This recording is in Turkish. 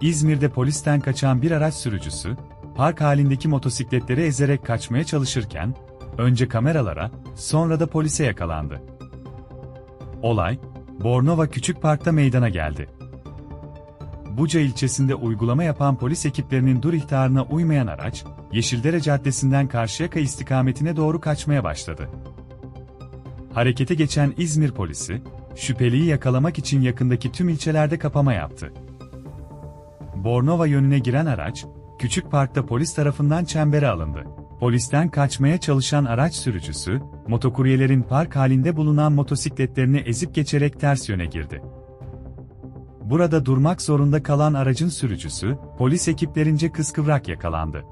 İzmir'de polisten kaçan bir araç sürücüsü, park halindeki motosikletleri ezerek kaçmaya çalışırken, önce kameralara, sonra da polise yakalandı. Olay, Bornova Küçük Park'ta meydana geldi. Buca ilçesinde uygulama yapan polis ekiplerinin dur ihtarına uymayan araç, Yeşildere Caddesi'nden Karşıyaka istikametine doğru kaçmaya başladı. Harekete geçen İzmir polisi, şüpheliyi yakalamak için yakındaki tüm ilçelerde kapama yaptı. Bornova yönüne giren araç, Küçük Park'ta polis tarafından çembere alındı. Polisten kaçmaya çalışan araç sürücüsü, motokuryelerin park halinde bulunan motosikletlerini ezip geçerek ters yöne girdi. Burada durmak zorunda kalan aracın sürücüsü, polis ekiplerince kıskıvrak yakalandı.